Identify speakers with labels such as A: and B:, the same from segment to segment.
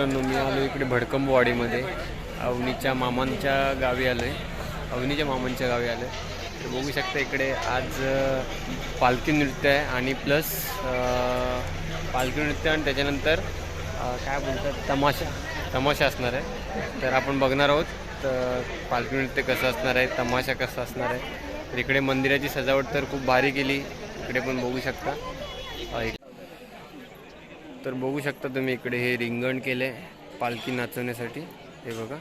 A: मित्रांनो मी आलो इकडे भडकंबवाडीमध्ये. अवनीच्या मामांच्या गावी आलो आहे अवनीच्या मामांच्या गावी आलो आहे तर बघू शकता इकडे आज पालखी नृत्य आहे आणि प्लस पालखी नृत्य आणि त्याच्यानंतर काय बोलतात तमाशा तमाशा असणार आहे. तर आपण बघणार आहोत तर पालखी नृत्य कसं असणार आहे तमाशा कसा असणार आहे. तर इकडे मंदिराची सजावट तर खूप भारी केली. इकडे पण बघू शकता. तर बघू शकता तुम्ही इकडे हे रिंगण केले पालखी नाचवण्यासाठी. हे बघा.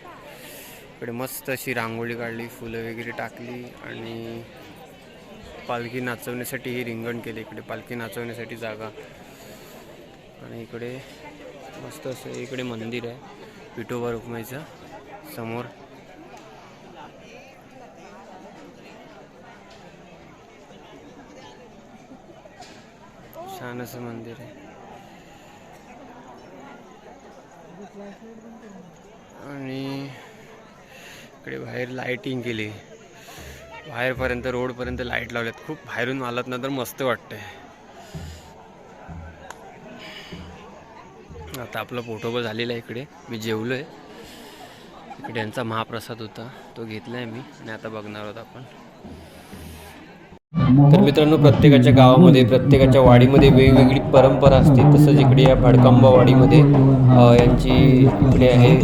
A: इकडे मस्त अशी रांगोळी काढली फुलं वगैरे टाकली आणि पालखी नाचवण्यासाठी हे रिंगण केले इकडे. पालखी नाचवण्यासाठी जागा. आणि इकडे मस्त असं इकडे मंदिर आहे विठोबा रुक्माईचं समोर. छान असं मंदिर आहे. आणि इकडे बाहेर लाईटिंग केली. बाहेरपर्यंत रोडपर्यंत लाइट लावल्यात. खूप बाहेरून आलात ना तर मस्त वाटतंय. आता आपला फोटो झालेला आहे इकडे. मी जेवलो आहे इकडे यांचा महाप्रसाद होता. तो घेतला आहे मी. आणि आता बघणार आहोत आपण. तर मित्रांनो प्रत्येकाच्या गावामध्ये प्रत्येकाच्या वाडीमध्ये वेगवेगळी परंपरा असते. तसंच इकडे या भडकांबा वाडीमध्ये यांची इकडे आहे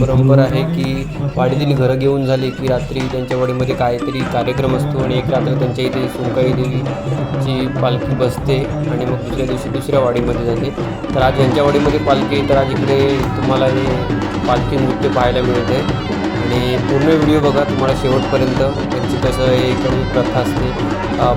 A: परंपरा आहे की वाडीतील घरं घेऊन झाली की रात्री त्यांच्या वाडीमध्ये काहीतरी कार्यक्रम असतो आणि एक रात्र त्यांच्या इथे सुंकाई देवीची पालखी बसते आणि मग दुसऱ्या दिवशी दुसऱ्या वाडीमध्ये जाते. तर आज यांच्या वाडीमध्ये पालखी तर आज इकडे तुम्हाला हे पालखी नृत्य पाहायला मिळते. आणि पूर्ण व्हिडिओ बघा तुम्हाला शेवटपर्यंत. त्यांची कसं एक प्रथा असते.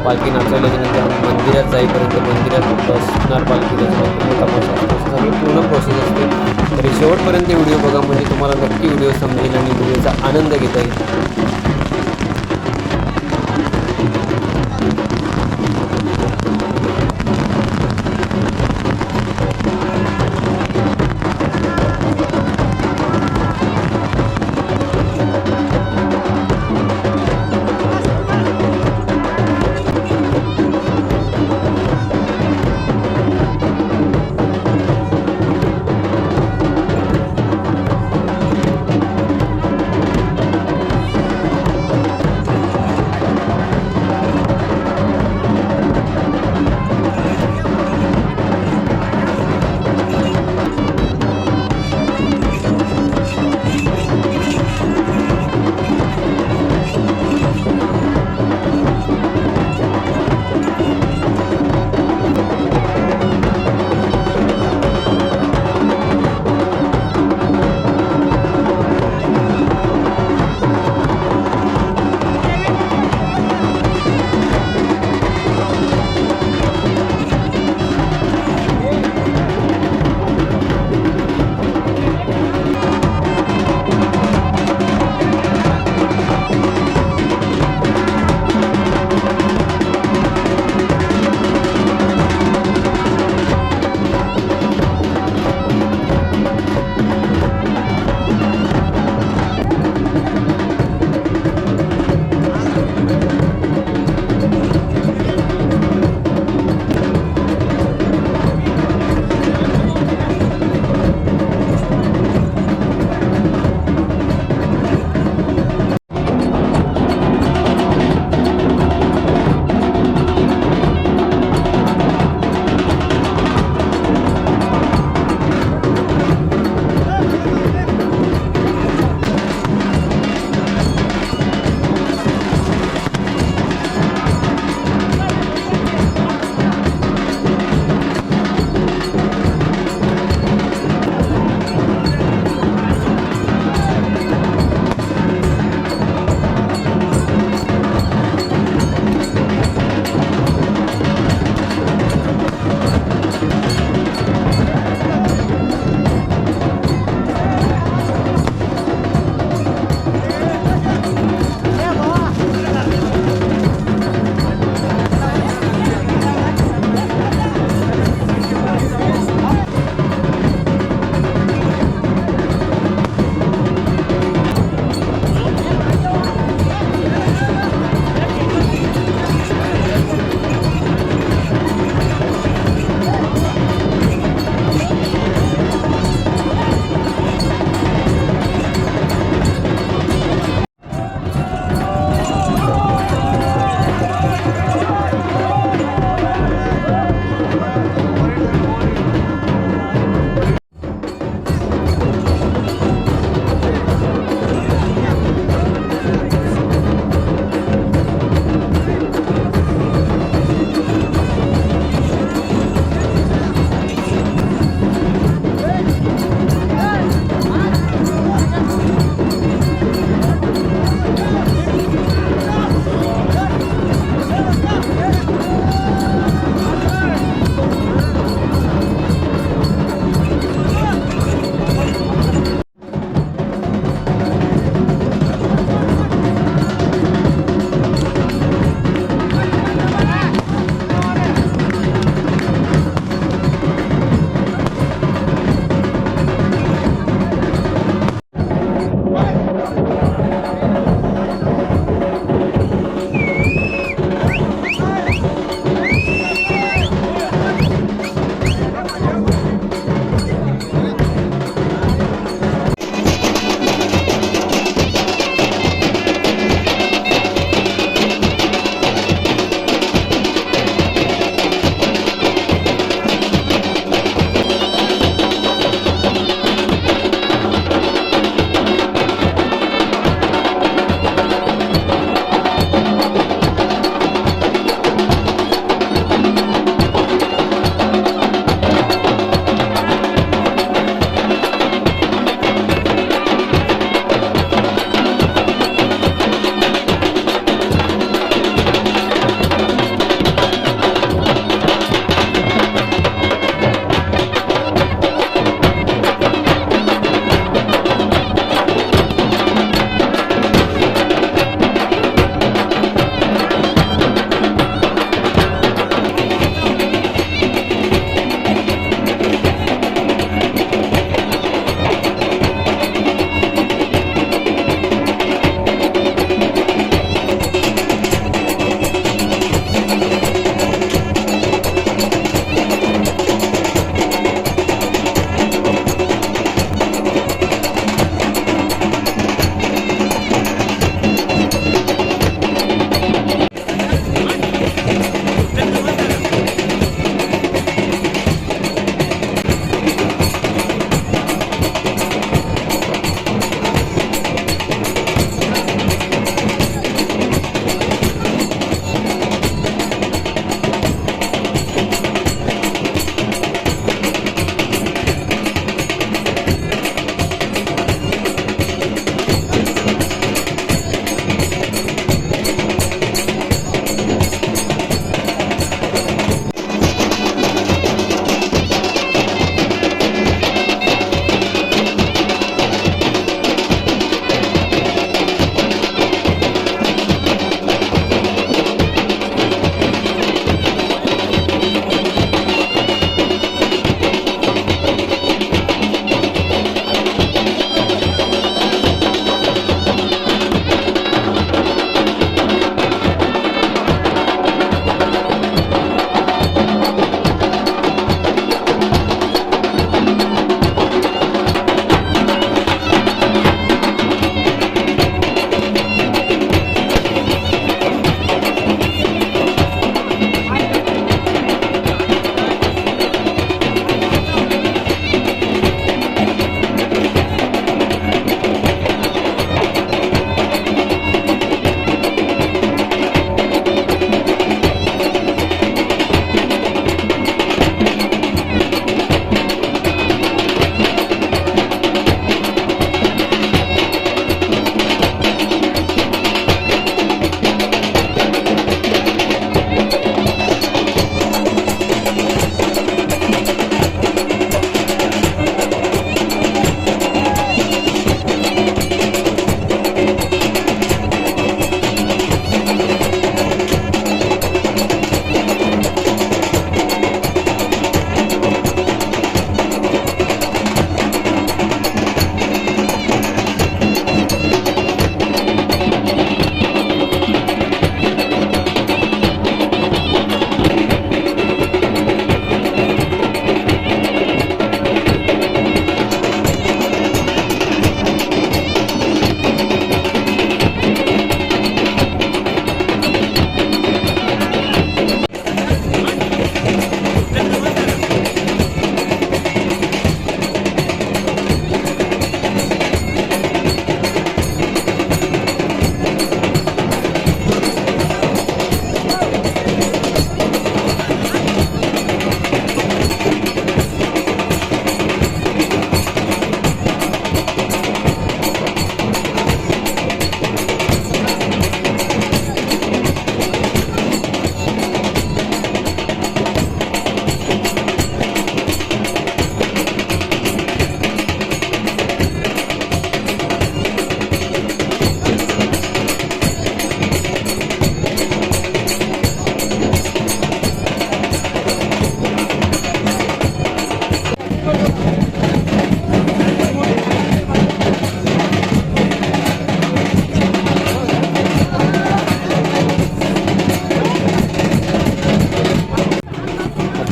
A: पालखी नाचवल्याच्यानंतर मंदिरात जाईपर्यंत मंदिरात बसणार पालखी त्याच्यानंतर तमाशा असतो. सगळी पूर्ण प्रोसेस असते. तरी शेवटपर्यंत व्हिडिओ बघा म्हणजे तुम्हाला नक्की व्हिडिओ समजेल आणि व्हिडिओचा आनंद घेता येईल.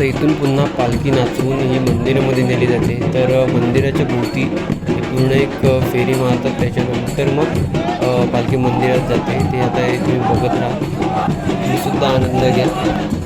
A: इथून पुन्हा पालखी नाचवून ही मंदिरामध्ये नेली जाते. तर मंदिराच्या भोवती पूर्ण एक फेरी मारतात. त्याच्यानंतर मग पालखी मंदिरात जाते. ते आता तुम्ही बघत राहा. तुम्ही सुद्धा आनंद घ्या.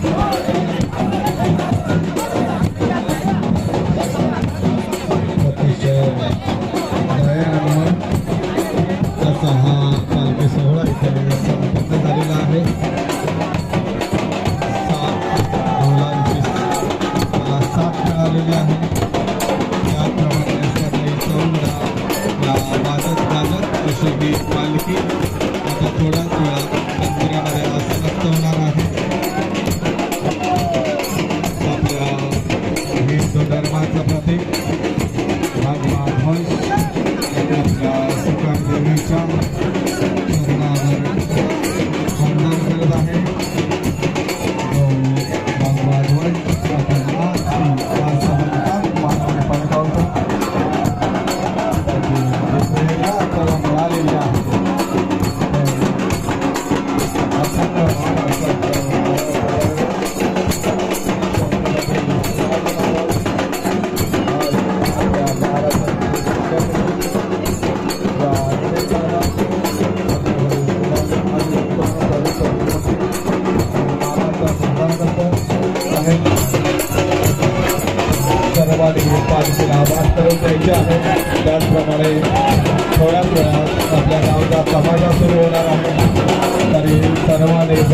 B: Obrigado.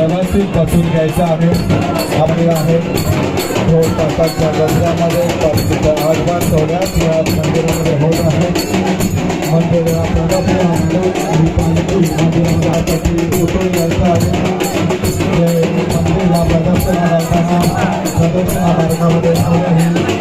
B: व्यवस्थित बसून घ्यायचं आहे. आम्ही आहे. दोन तासाच्या गजरामध्ये पालखीचं सोहळ्यात. या मंदिरामध्ये होत आहे. मंदिराला प्रदक्षिणा म्हणून ही पालखी मंदिरासाठी उतरून यायचं आहे. मंदिर हा प्रदक्षिणा घालताना प्रदक्षिणा मार्गामध्ये